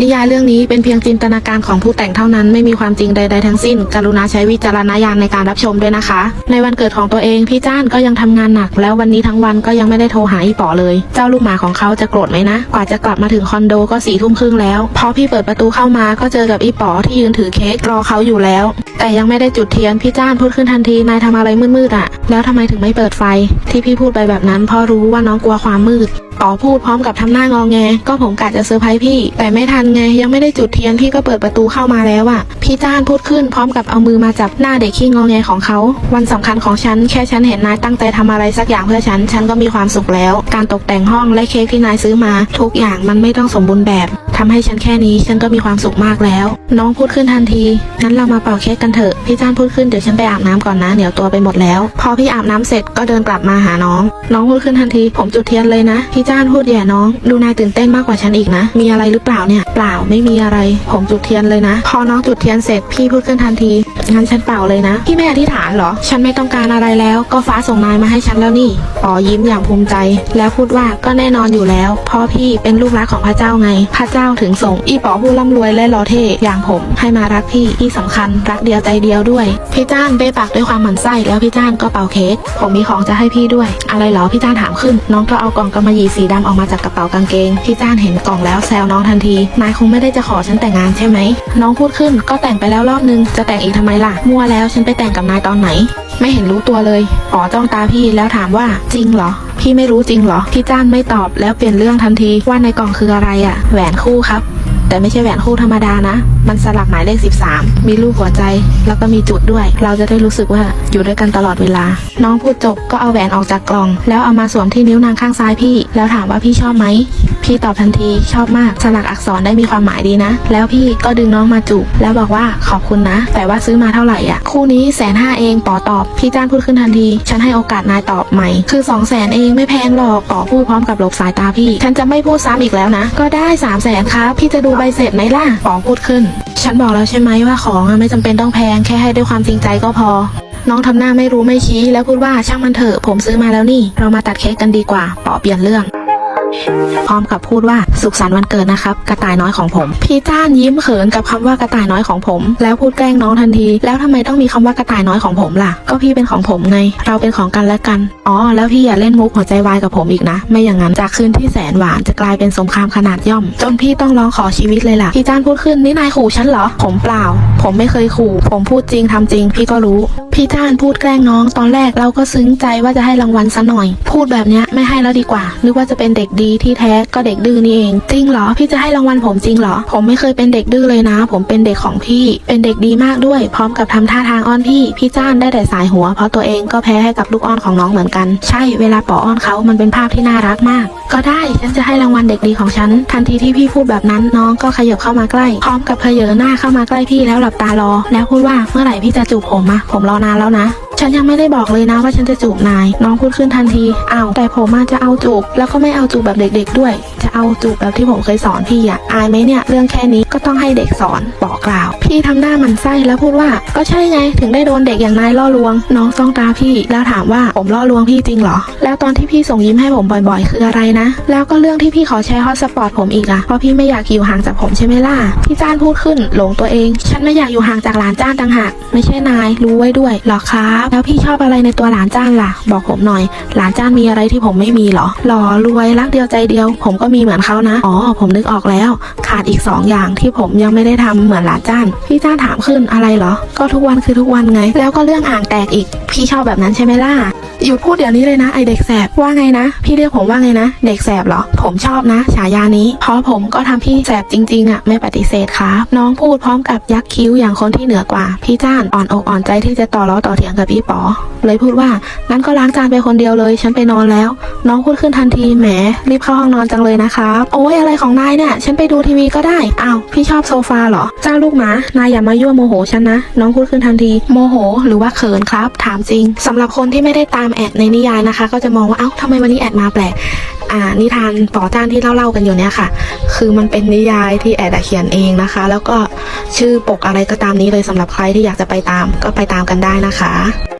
นิยายเรื่องนี้เป็นเพียงจินตนาการของผู้แต่งเท่านั้นไม่มีความจริงใด ๆ ทั้งสิ้น กรุณาใช้วิจารณญาณในการรับชมด้วยนะคะ ในวันเกิดของตัวเอง พี่จ้านก็ยังทำงานหนัก แล้ววันนี้ทั้งวันก็ยังไม่ได้โทรหาอีป๋อเลย เจ้าลูกหมาของเขาจะโกรธไหมนะ กว่าจะกลับมาถึงคอนโดก็สี่ทุ่มครึ่งแล้ว พอพี่เปิดประตูเข้ามาก็เจอกับอีป๋อที่ยืนถือเค้กรอเขาอยู่แล้วแต่ยังไม่ได้จุดเทียนพี่จ้านพูดขึ้นทันทีนายทำอะไรมืดๆอะแล้วทำไมถึงไม่เปิดไฟ ที่พี่พูดไปแบบนั้นเพราะรู้ว่าน้องกลัวความมืดป๋อพูดพร้อมกับทำหน้างอแง ก็ผมกะจะเซอร์ไพรส์พี่ แต่ไม่ทันไง ยังไม่ได้จุดเทียนพี่ก็เปิดประตูเข้ามาแล้วอะพี่จ้านพูดขึ้นพร้อมกับเอามือมาจับหน้าเด็กขี้งอแงของเขา วันสำคัญของฉันแค่ฉันเห็นนายตั้งใจทำอะไรสักอย่างเพื่อฉัน ฉันก็มีความสุขแล้ว การตกแต่งห้องและเค้กที่นายซื้อมา ทุกอย่างมันไม่ต้องสมบูรณ์แบบ ทำให้ฉันแค่นี้ฉันก็มีความสุขมากแล้ว น้องพูดขึ้นทันที งั้นเรามาเป่าเค้กกันเถอะ พี่จ้านพูดขึ้นเดี๋ยวฉันไปอาบน้ำก่อนนะ เหนียวตัวไปหมดแล้ว พอพี่อาบน้ำเสร็จก็เดินกลับมาหาน้อง น้องพูดขึ้นทันที ผมจุดเทียนเลยนะ พี่จ้านพูดแย่น้อง ดูนายตื่นเต้นมากกว่าฉันอีกนะ มีอะไรหรือเปล่าเนี่ย เปล่าไม่มีอะไร ผมจุดเทียนเลยนะ พอน้องจุดเทียนเสร็จ พี่พูดขึ้นทันที งั้นฉันเป่าเลยนะ พี่ไม่อธิษฐานเหรอ ฉันไม่ต้องการอะไรแล้ว ก็ฟ้าส่งนายมาให้ฉันแล้วนี่ป๋อยิ้มอย่างภูมิใจ แล้วพูดว่าก็แน่นอนอยู่แล้ว เพราะพี่เป็นลูกรักของพระเจ้าไง พระเจ้าถึงส่งอีป๋อผู้ร่ำรวยและหล่อเท่อย่างผม ให้มารักพี่ที่สำคัญรักเดียวใจเดียวด้วยพี่จ้านเบ้ปากด้วยความหมั่นไส้แล้วพี่จ้านก็เป่าเค้กผมมีของจะให้พี่ด้วย อะไรเหรอพี่จ้านถามขึ้น น้องก็เอากล่องกำมะหยี่สีดำออกมาจากกระเป๋ากางเกงพี่จ้านเห็นกล่องแล้วแซวน้องทันทีนายคงไม่ได้จะขอฉันแต่งงานใช่ไหมน้องพูดขึ้นก็แต่งไปแล้วรอบนึงจะแต่งอีกทำไมล่ะมั่วแล้วฉันไปแต่งกับนายตอนไหน ไม่เห็นรู้ตัวเลยป๋อจ้องตาพี่แล้วถามว่าจริงเหรอ พี่ไม่รู้จริงเหรอ พี่จ้านไม่ตอบแล้วเปลี่ยนเรื่องทันทีว่าในกล่องคืออะไรอะแหวนคู่ครับ แต่ไม่ใช่แหวนคู่ธรรมดานะ มันสลักหมายเลข 13 มีรูปหัวใจ แล้วก็มีจุดด้วย เราจะได้รู้สึกว่าอยู่ด้วยกันตลอดเวลา น้องพูดจบก็เอาแหวนออกจากกล่อง แล้วเอามาสวมที่นิ้วนางข้างซ้ายพี่ แล้วถามว่าพี่ชอบไหม พี่ตอบทันทีชอบมากสลักอักษรได้มีความหมายดีนะ แล้วพี่ก็ดึงน้องมาจูบแล้วบอกว่าขอบคุณนะ แต่ว่าซื้อมาเท่าไหร่อะ คู่นี้แสนห้าเองปอตอบ พี่จ้านพูดขึ้นทันที ฉันให้โอกาสนายตอบใหม่ คือสองแสนเองไม่แพงหรอกปอพูดพร้อมกับหลบสายตาพี่ ฉันจะไม่พูดซ้ำอีกแล้วนะ ก็ได้สามแสนครับพี่จะดูใบเสร็จไหมล่ะปอพูดขึ้น ฉันบอกแล้วใช่ไหมว่าของไม่จำเป็นต้องแพงแค่ให้ด้วยความจริงใจก็พอน้องทำหน้าไม่รู้ไม่ชี้แล้วพูดว่าช่างมันเถอะผมซื้อมาแล้วนี่ เรามาตัดเค้กกันดีกว่าปอเปลี่ยนเรื่อง พร้อมกับพูดว่าสุขสันต์วันเกิดนะครับ กระต่ายน้อยของผม พี่จ้านยิ้มเขินกับคำว่ากระต่ายน้อยของผม แล้วพูดแกล้งน้องทันที แล้วทำไมต้องมีคำว่ากระต่ายน้อยของผมล่ะ ก็พี่เป็นของผมไง เราเป็นของกันและกัน อ๋อ แล้วพี่อย่าเล่นมุกหัวใจวายกับผมอีกนะ ไม่อย่างนั้นจากคืนที่แสนหวานจะกลายเป็นสงครามขนาดย่อม จนพี่ต้องร้องขอชีวิตเลยล่ะ พี่จ้านพูดขึ้นนี่นายขู่ฉันเหรอ ผมเปล่า ผมไม่เคยขู่ ผมพูดจริงทำจริง พี่ก็รู้ พี่จ้านพูดแกล้งน้อง ตอนแรกเราก็ซึ้งใจว่าจะให้รางวัลซะหน่อย พูดแบบนี้ไม่ให้แล้วดีกว่านึกว่าจะเป็นเด็กดีที่แท้ก็เด็กดื้อนี่เอง จริงเหรอพี่จะให้รางวัลผมจริงเหรอ ผมไม่เคยเป็นเด็กดื้อเลยนะ ผมเป็นเด็กของพี่ เป็นเด็กดีมากด้วย พร้อมกับทำท่าทางอ้อนพี่ พี่จ้านได้แต่สายหัว เพราะตัวเองก็แพ้ให้กับลูกอ้อนของน้องเหมือนกัน ใช่ เวลาปออ้อนเขามันเป็นภาพที่น่ารักมาก ก็ได้ ฉันจะให้รางวัลเด็กดีของฉัน ทันทีที่พี่พูดแบบนั้นน้องก็ขยับเข้ามาใกล้ พร้อมกับเพเยอหน้าเข้ามาใกล้พี่แล้วหลับตารอ แล้วพูดว่าเมื่อไหร่พี่จะจูบผมอะผมรอนานแล้วนะ ฉันยังไม่ได้บอกเลยนะว่าฉันจะจูบนาย น้องพูดขึ้นทันทีอ้าวแต่ผมอาจจะเอาจูบ แล้วก็ไม่เอาจูบแบบเด็ก ๆ ด้วย จะเอาจูบแบบที่ผมเคยสอนพี่อะอายไหมเนี่ยเรื่องแค่นี้ ก็ต้องให้เด็กสอนบอกกล่าว พี่ทำหน้าหมันไส้แล้วพูดว่า ก็ใช่ไงถึงได้โดนเด็กอย่างนายล่อลวง น้องจ้องตาพี่แล้วถามว่าผมล่อลวงพี่จริงเหรอ แล้วตอนที่พี่ส่งยิ้มให้ผมบ่อยๆ คืออะไรนะ แล้วก็เรื่องที่พี่ขอแชร์ฮอตสปอร์ตผมอีกอะเพราะพี่ไม่อยากอยู่ห่างจากผมใช่ไหมล่ะพี่จ้านพูดขึ้นหลงตัวเอง ฉันไม่อยากอยู่ห่างจากหลานจ้านต่างหากไม่ใช่นายรู้ไว้ด้วยหรอครับแล้วพี่ชอบอะไรในตัวหลานจ้านล่ะ บอกผมหน่อย หลานจ้านมีอะไรที่ผมไม่มีเหรอหล่อรวยรักเดียวใจเดียว ผมก็มีเหมือนเขานะอ๋อผมนึกออกแล้ว ขาดอีกสออย่างที่ที่ผมยังไม่ได้ทำเหมือนหลานจ้าน พี่จ้านถามขึ้นอะไรเหรอ ก็ทุกวันคือทุกวันไง แล้วก็เรื่องห่างแตกอีก พี่ชอบแบบนั้นใช่ไหมล่ะหยุดพูดเดี๋ยวนี้เลยนะไอเด็กแสบว่าไงนะ พี่เรียกผมว่าไงนะ เด็กแสบเหรอ ผมชอบนะ ฉายานี้เพราะผมก็ทำพี่แสบจริงๆอะไม่ปฏิเสธครับน้องพูดพร้อมกับยักคิ้วอย่างคนที่เหนือกว่า พี่จ้านอ่อนอกอ่อนใจที่จะต่อล้อต่อเถียงกับพี่ป๋อ เลยพูดว่างั้นก็ล้างจานไปคนเดียวเลย ฉันไปนอนแล้ว น้องพูดขึ้นทันทีแหมรีบเข้าห้องนอนจังเลยนะครับโอ้ยอะไรของนายเนี่ยฉันไปดูทีวีก็ได้อ้าวพี่ชอบโซฟาเหรอเจ้าลูกหมานายอย่ามายั่วโมโหฉันนะ น้องพูดขึ้นทันที โมโห หรือว่าเขินครับ ถามจริงสำหรับคนที่ไม่ได้ตามแอดในนิยายนะคะ ก็จะมองว่าเอ้าทำไมวันนี้แอดมาแปลกอ่านิทานป๋อจ้านที่เล่าๆกันอยู่เนี่ยค่ะ คือมันเป็นนิยายที่แอดเขียนเองนะคะ แล้วก็ชื่อปกอะไรก็ตามนี้เลยสำหรับใครที่อยากจะไปตามก็ไปตามกันได้นะคะ